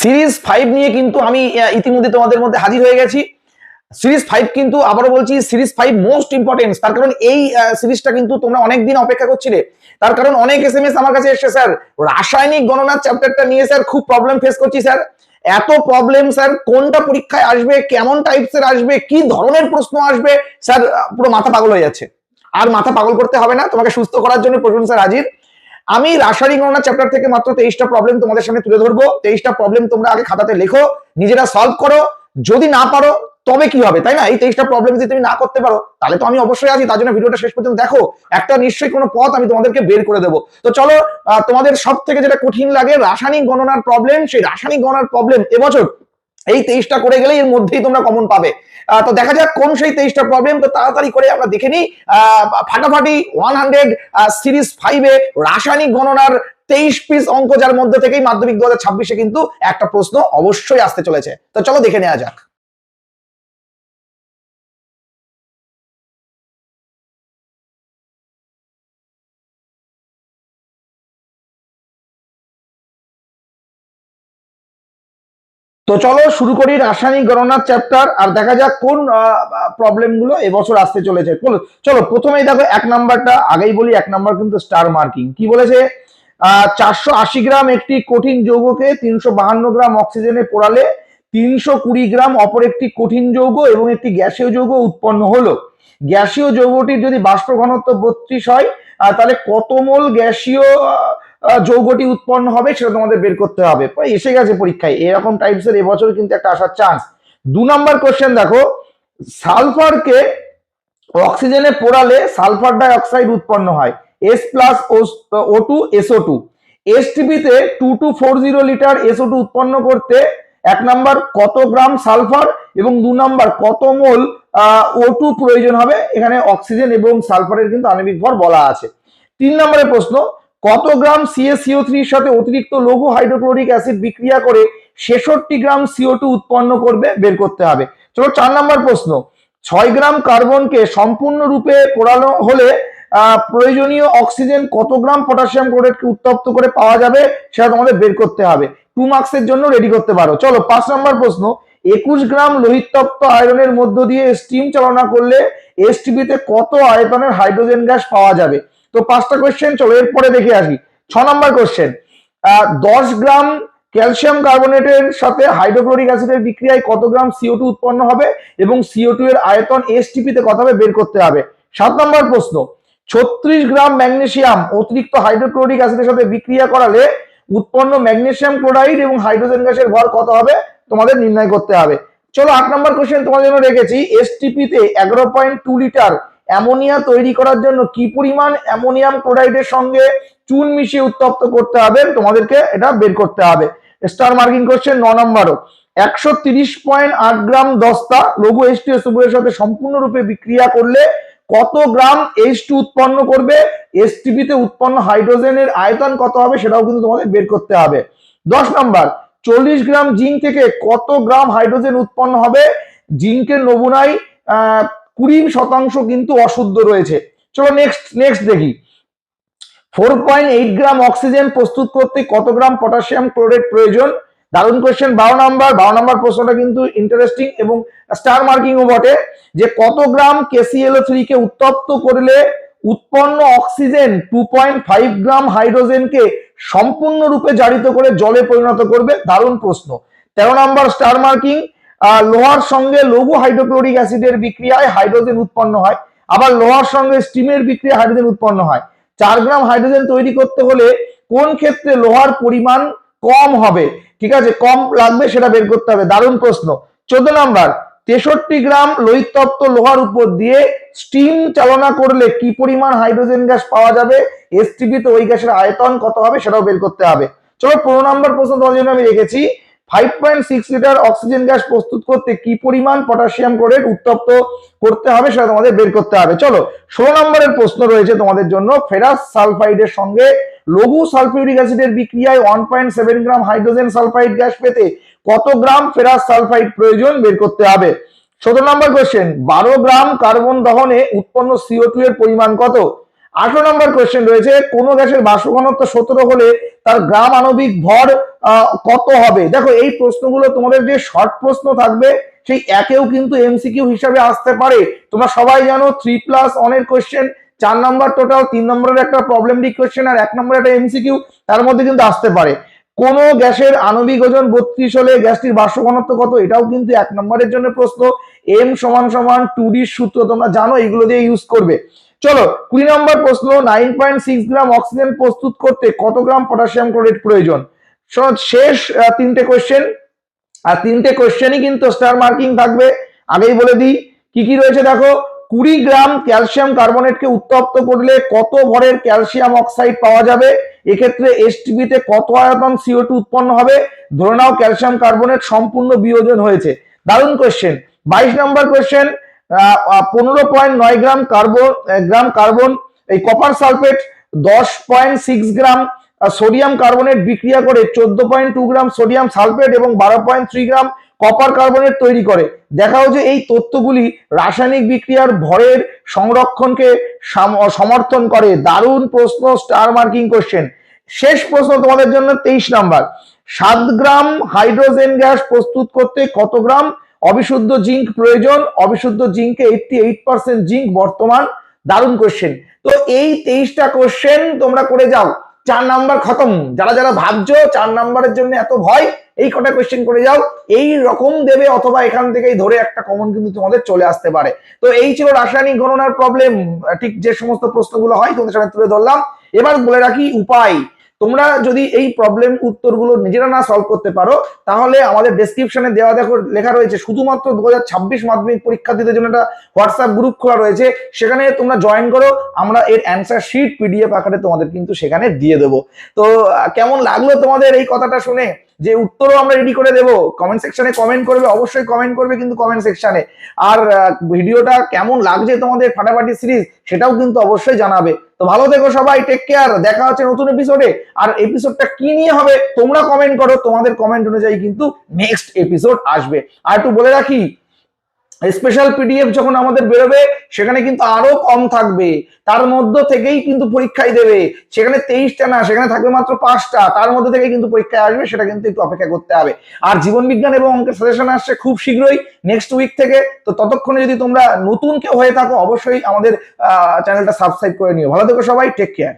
Series five নিয়ে কিন্তু আমি ইতিমধ্যে তোমাদের মধ্যে হাজির হয়ে গেছি। সিরিজ ফাইভ কিন্তু আবারও বলছি, সিরিজ ফাইভ মোস্ট ইম্পর্টেন্ট তার কারণ এই সিরিজটা কিন্তু তোমরা অনেকদিন অপেক্ষা করছিলে। তার কারণ অনেক এস এম এস আমার কাছে এসছে, স্যার। রাসায়নিক গণনার চ্যাপ্টারটা নিয়ে, স্যার, খুব প্রবলেম ফেস করছি, স্যার। এত প্রবলেম স্যার, কোনটা পরীক্ষায় আসবে, কেমন টাইপসের আসবে, কি ধরনের প্রশ্ন আসবে, স্যার পুরো মাথা পাগল হয়ে যাচ্ছে। আর মাথা পাগল করতে হবে না, তোমাকে সুস্থ করার জন্য প্রশ্ন স্যার, হাজির। আমি রাসায়নিক গণনা চ্যাপ্টার থেকে মাত্র তেইশটা প্রবলেম তোমাদের সামনে তুলে ধরবো। তেইশটা প্রবলেম তোমরা আগে খাতাতে লেখো, নিজেরা সলভ করো। যদি না পারো, তবে কি হবে, তাই না? এই তেইশটা প্রবলেম যদি তুমি না করতে পারো, তাহলে তো আমি অবশ্যই আছি, তার জন্য ভিডিওটা শেষ পর্যন্ত দেখো। একটা নিশ্চয়ই কোনো পথ আমি তোমাদেরকে বের করে দেবো। তো চলো তোমাদের সব থেকে যেটা কঠিন লাগে, রাসায়নিক গণনার প্রবলেম সেই রাসায়নিক গণনার প্রবলেম এবছর এই তেইশটা করে গেলে এর মধ্যেই তোমরা কমন পাবে। তো দেখা যাক কোন সেই তেইশটা প্রবলেম তো তাড়াতাড়ি করে আমরা দেখে নিই। ফাটাফাটি ওয়ান হান্ড্রেড সিরিজ ফাইভে রাসায়নিক গণনার তেইশ পিস অঙ্ক যার মধ্যে থেকেই মাধ্যমিক দু হাজার কিন্তু একটা প্রশ্ন অবশ্যই আসতে চলেছে। তো চলো দেখে নেওয়া যাক। তো চলো শুরু করি রাসায়নিক গণনার চ্যাপ্টার আর দেখা যাক কোন প্রবলেমগুলো এবছর আসতে চলেছে। চলো প্রথমেই দেখো এক নাম্বারটা আগেই বলি এক নাম্বার কিন্তু স্টার মার্কিং কি বলেছে? চারশো আশি গ্রাম একটি কঠিন যৌগকে তিনশো বাহান্ন গ্রাম অক্সিজেনে পোড়ালে তিনশো কুড়ি গ্রাম অপর একটি কঠিন যৌগ এবং একটি গ্যাসীয় যৌগ উৎপন্ন হলো। গ্যাসীয় যৌগটির যদি বাষ্প ঘনত্ব বত্রিশ হয় তাহলে কত মোল গ্যাসীয় যৌগটি উৎপন্ন হবে, সেটা তোমাদের বের করতে হবে। এসে গেছে পরীক্ষায়। এরকম টাইপসের এবছর কিন্তু একটা আসার চান্স দু নাম্বার কোশ্চেন দেখো। সালফারকে অক্সিজেনে পোড়ালে সালফার ডাই অক্সাইড উৎপন্ন হয়। S plus O two S O two এসটিপিতে two two four zero litre S O two উৎপন্ন করতে এক নাম্বার কত গ্রাম সালফার এবং দু নাম্বার কত মোল ও টু প্রয়োজন হবে। এখানে অক্সিজেন এবং সালফারের কিন্তু আণবিক ভর বলা আছে। তিন নম্বরের প্রশ্ন কত গ্রাম সিএসিও থ্রির সাথে অতিরিক্ত লঘু হাইড্রোক্লোরিক অ্যাসিড বিক্রিয়া করে ছেষট্টি গ্রাম সিও টু উৎপন্ন করবে, বের করতে হবে। চলো চার নম্বর প্রশ্ন। ছয় গ্রাম কার্বনকে সম্পূর্ণরূপে পোড়ানো হলে প্রয়োজনীয় অক্সিজেন কত গ্রাম পটাশিয়াম ক্লোরাইডকে উত্তপ্ত করে পাওয়া যাবে সেটা তোমাদের বের করতে হবে। টু মার্কসের জন্য রেডি করতে পারো। চলো পাঁচ নম্বর প্রশ্ন। একুশ গ্রাম লোহিতপ্ত আয়রনের মধ্য দিয়ে স্টিম চালনা করলে এসটিপিতে কত আয়তনের হাইড্রোজেন গ্যাস পাওয়া যাবে? তো পাঁচটা কোশ্চেন চলো এরপরে দেখে আসি। ছ নম্বর কোশ্চেন দশ গ্রাম ক্যালসিয়াম কার্বনেটের সাথে হাইড্রোক্লোরিক অ্যাসিডের বিক্রিয়ায় কত গ্রাম সিও টু উৎপন্ন হবে? এবং সিও টু এর আয়তন এসটিপিতে কত হবে? বের করতে হবে। সাত নম্বর প্রশ্ন, ছত্রিশ গ্রাম ম্যাগনেশিয়াম অতিরিক্ত হাইড্রোক্লোরিক অ্যাসিডের সাথে বিক্রিয়া করালে উৎপন্ন ম্যাগনেশিয়াম ক্লোরাইড এবং হাইড্রোজেন গ্যাসের ভর কত হবে? তোমাদের নির্ণয় করতে হবে। চলো আট নম্বর কোশ্চেন তোমাদের জন্য রেখেছি। এসটিপিতে এগারো পয়েন্ট টু লিটার অ্যামোনিয়া তৈরি করার জন্য কি পরিমাণ অ্যামোনিয়াম ক্লোরাইডের সঙ্গে চুন মিশিয়ে উত্তপ্ত করতে হবে? তোমাদেরকে এটা বের করতে হবে। স্টার মার্কিং কোশ্চেন ন নম্বরও একশো তিরিশ পয়েন্ট আট গ্রাম দস্তা লঘু টু এর সাথে সম্পূর্ণরূপে বিক্রিয়া করলে কত গ্রাম এইচ টু উৎপন্ন করবে? এসটিপিতে উৎপন্ন হাইড্রোজেনের আয়তন কত হবে সেটাও কিন্তু তোমাদের বের করতে হবে। দশ নম্বর চল্লিশ গ্রাম জিঙ্ক থেকে কত গ্রাম হাইড্রোজেন উৎপন্ন হবে? জিঙ্কের নমুনায় কুড়ি শতাংশ কিন্তু অশুদ্ধ রয়েছে। চলো নেক্সট নেক্সট দেখি। Four point eight gram oxygen প্রস্তুত করতে কত গ্রাম পটাশিয়াম ক্লোরাইড প্রয়োজন? দারুণ কোয়েশ্চেন বারো নাম্বার বারো নাম্বার প্রশ্নটা কিন্তু ইন্টারেস্টিং এবং স্টার মার্কিংও বটে। যে কত গ্রাম কেসিএলও থ্রি কে উত্তপ্ত করলে উৎপন্ন oxygen two point five gram হাইড্রোজেনকে সম্পূর্ণরূপে জারিত করে জলে পরিণত করবে? দারুণ প্রশ্ন। তেরো নাম্বার স্টার মার্কিং লোহার সঙ্গে লঘু হাইড্রোক্লোরিক অ্যাসিডের বিক্রিয়ায় হাইড্রোজেন উৎপন্ন হয়। আবার লোহার সঙ্গে স্টিমের বিক্রিয়া হাইড্রোজেন উৎপন্ন হয়। চার গ্রাম হাইড্রোজেন তৈরি করতে হলে কোন ক্ষেত্রে লোহার পরিমাণ কম হবে? ঠিক আছে, কম লাগবে সেটা বের করতে হবে। দারুণ প্রশ্ন। চোদ্দ নাম্বার তেষট্টি গ্রাম লোহিতপ্ত লোহার উপর দিয়ে স্টিম চালনা করলে কি পরিমাণ হাইড্রোজেন গ্যাস পাওয়া যাবে? এসটিপিতে ওই গ্যাসের আয়তন কত হবে সেটাও বের করতে হবে। চলো পনেরো নম্বর প্রশ্ন তোমার জন্য আমি রেখেছি। Five point six litre oxygen gas প্রস্তুত করতে কি পরিমাণ পটাশিয়াম ক্লোরাইড উত্তপ্ত করতে হবে সেটা তোমাদের বের করতে হবে। চলো ষোলো নম্বরের প্রশ্ন রয়েছে তোমাদের জন্য। ফেরাস সালফাইডের সঙ্গে লঘু সালফিউরিক অ্যাসিডের বিক্রিয়ায় one point seven gram hydrogen sulphide gas পেতে কত গ্রাম ফেরাস সালফাইড প্রয়োজন বের করতে হবে? সতেরো নম্বর কোয়েশ্চেন বারো গ্রাম কার্বন দহনে উৎপন্ন সিও এর পরিমাণ কত? আঠারো নম্বর কোয়েশ্চেন রয়েছে, কোন গ্যাসের বাষ্প ঘনত্ব সতেরো হলে তার গ্রাম আণবিক ভর কত হবে? দেখো, এই প্রশ্নগুলো তোমাদের যে শর্ট প্রশ্ন থাকবে, সেই একেও কিন্তু এমসিকিউ হিসাবে আসতে পারে। তোমরা সবাই জানো থ্রি প্লাস অনের কোয়েশ্চেন চার নম্বর টোটাল তিন নম্বরের একটা প্রবলেমটিক কোশ্চেন আর এক নম্বরের একটা এমসিকিউ তার মধ্যে কিন্তু আসতে পারে। কোন গ্যাসের আণবিক ওজন বত্রিশ হলে গ্যাসটির বাষ্প ঘনত্ব কত? এটাও কিন্তু এক নম্বরের জন্য প্রশ্ন। এম সমান সমান টু সূত্র তোমরা জানো, এগুলো দিয়ে ইউজ করবে। চলো, কুড়ি নম্বর প্রশ্ন nine point six gram oxygen প্রস্তুত করতে কত গ্রাম পটাশিয়াম ক্লোরাইড প্রয়োজন? শেষ তিনটে কোশ্চেন আর তিনটে কোশ্চেনই কিন্তু স্টার মার্কিং থাকবে। আগেই বলে দিই, কি কি রয়েছে দেখো? কুড়ি গ্রাম ক্যালসিয়াম কার্বনেটকে উত্তপ্ত করলে কত ভরের ক্যালসিয়াম অক্সাইড পাওয়া যাবে? এক্ষেত্রে এসটিবিতে কত আয়তন সিও টু উৎপন্ন হবে? ধরে নাও ক্যালসিয়াম কার্বনেট সম্পূর্ণ বিয়োজন হয়েছে। দারুণ কোয়েশ্চেন বাইশ নম্বর কোয়েশ্চেন পনেরো পয়েন্ট নয় গ্রাম কার্বন গ্রাম কার্বন, এই কপার সালফেট দশ point six gram sodium carbonate বিক্রিয়া করে চোদ্দ point two gram sodium sulphate এবং বারো point three gram copper carbonate তৈরি করে। দেখা হচ্ছে এই তথ্যগুলি রাসায়নিক বিক্রিয়ার ভরের সংরক্ষণকে সাম- সমর্থন করে। দারুণ প্রশ্ন স্টার মার্কিং কোশ্চেন শেষ প্রশ্ন তোমাদের জন্য তেইশ নাম্বার। সাত গ্রাম হাইড্রোজেন গ্যাস প্রস্তুত করতে কত গ্রাম? অবিশুদ্ধ জিঙ্ক প্রয়োজন। অবিশুদ্ধ জিঙ্কে এইটটি এইট পার্সেন্ট জিঙ্ক বর্তমান। দারুণ কোশ্চেন তো এই তেইশটা কোশ্চেন তোমরা করে যাও। চার নাম্বার খতম। যারা যারা ভাবছ চার নাম্বারের জন্য এত ভয়, এই কটা কোয়েশ্চেন করে যাও। এই রকম দেবে অথবা এখান থেকেই ধরে একটা কমন কিন্তু তোমাদের চলে আসতে পারে। তো এই ছিল রাসায়নিক গণনার প্রবলেম ঠিক যে সমস্ত প্রশ্নগুলো হয়, তোমাদের সামনে তুলে ধরলাম। এবার বলে রাখি উপায়। তোমরা যদি এই প্রবলেম উত্তরগুলো নিজেরা না সলভ করতে পারো, তাহলে আমাদের ডেসক্রিপশনে দেওয়া দেখো লেখা রয়েছে, শুধুমাত্র দু হাজার ছাব্বিশ মাধ্যমিক পরীক্ষার্থীদের জন্য একটা হোয়াটসঅ্যাপ গ্রুপ খোলা রয়েছে। সেখানে তোমরা জয়েন করো, আমরা এর অ্যান্সার শিট পিডিএফ আকারে তোমাদের কিন্তু সেখানে দিয়ে দেবো। তো কেমন লাগল তোমাদের এই কথাটা শুনে? যে উত্তরও আমরা রেডি করে দেবো। কমেন্ট সেকশনে কমেন্ট করবে, অবশ্যই কমেন্ট করবে কিন্তু কমেন্ট সেকশনে আর ভিডিওটা কেমন লাগছে তোমাদের ফাটাফাটি সিরিজ সেটাও কিন্তু অবশ্যই জানাবে। তো ভালো থেকো সবাই টেক কেয়ার দেখা হচ্ছে নতুন এপিসোডে আর এপিসোডটা কি নিয়ে হবে তোমরা কমেন্ট করো, তোমাদের কমেন্ট অনুযায়ী কিন্তু নেক্সট এপিসোড আসবে। আর একটু বলে রাখি স্পেশাল পিডিএফ যখন আমাদের বেরোবে, সেখানে কিন্তু আরও কম থাকবে। তার মধ্য থেকেই কিন্তু পরীক্ষায় দেবে। সেখানে তেইশটা না, সেখানে থাকবে মাত্র পাঁচটা। তার মধ্যে থেকে কিন্তু পরীক্ষায় আসবে, সেটা কিন্তু একটু অপেক্ষা করতে হবে। আর জীবন বিজ্ঞান এবং অঙ্কের সাজেশন আসছে খুব শীঘ্রই নেক্সট উইক থেকে। তো ততক্ষণে যদি তোমরা নতুন কেউ হয়ে থাকো, অবশ্যই আমাদের চ্যানেলটা সাবস্ক্রাইব করে নিও। ভালো থেকো সবাই টেক কেয়ার